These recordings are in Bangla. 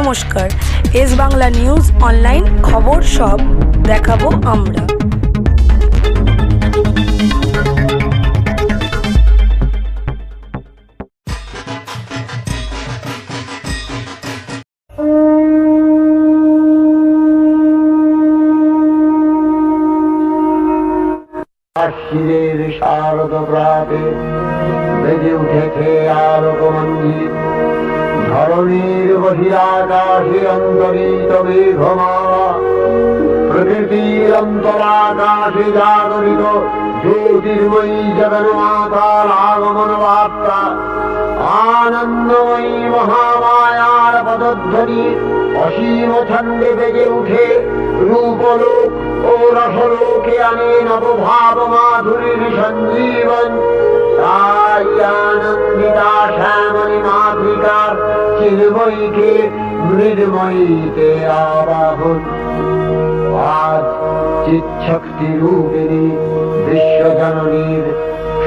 নমস্কার। এস বাংলা নিউজ অনলাইন খবর সব দেখাবো আমরা। শিরের শারদ প্রাতে বেজে উঠেছে ধরণীর বহিরাকাশে অন্তরিত মেঘমালা প্রকৃতির অন্তরাকাশে জাগরিত জ্যোতির্ময়ী জগন্মাতার আগমন বার্তা আনন্দময়ী মহামায়ার পদধ্বনি অসীম ছন্দে বেজে উঠে রূপলোক ও রসলোকে আনে নবভাব মাধুরীর সঞ্জীবন। তাই আনন্দিতা চিন্ময়ীকে মৃন্ময়ীতে আবাহন আজ চিৎশক্তি রূপিণী বিশ্বজননীর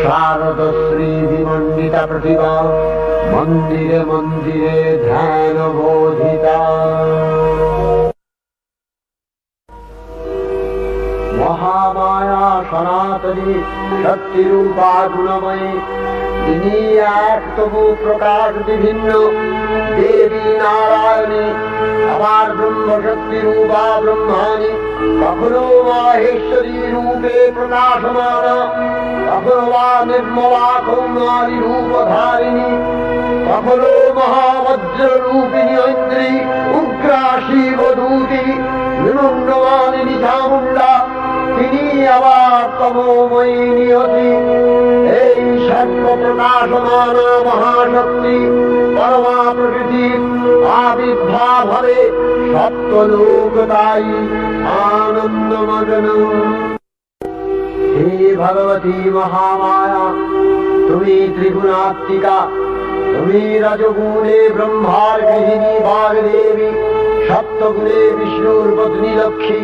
শারদ শ্রী বিমণ্ডিতা প্রতিভা, মন্দিরে মন্দিরে ধ্যান বোধিতা। মহামায়া সনাতনী শক্তিরূপা গুণময়ী তিনি এক তবু প্রকাশ বিভিন্ন। দেবী নারায়ণী আবার ব্রহ্ম শক্তি রূপা ব্রহ্মাণী, কখনো মাহেশ্বরী রূপে প্রকাশমান, কখনো বা নির্মলা কৌমারী রূপধারিণী, কখনো মহাবজ্র রূপিণী ঐন্দ্রী উগ্রা শিবদূতি বিমণ্ডমানিনী চামুণ্ডা তিনি আবার নিয়তি এই সর্ব প্রকাশমান মহাশক্তি পরমা প্রকৃতির আবির্ভাব হবে সপ্তলোক তাই আনন্দমগ্ন। হে ভগবতী মহামায়া, তুমি ত্রিগুণাত্মিকা, তুমি রজগুণে ব্রহ্মার গৃহিণী, বাগদেবী, সপ্তগুণে বিষ্ণুর পত্নী লক্ষ্মী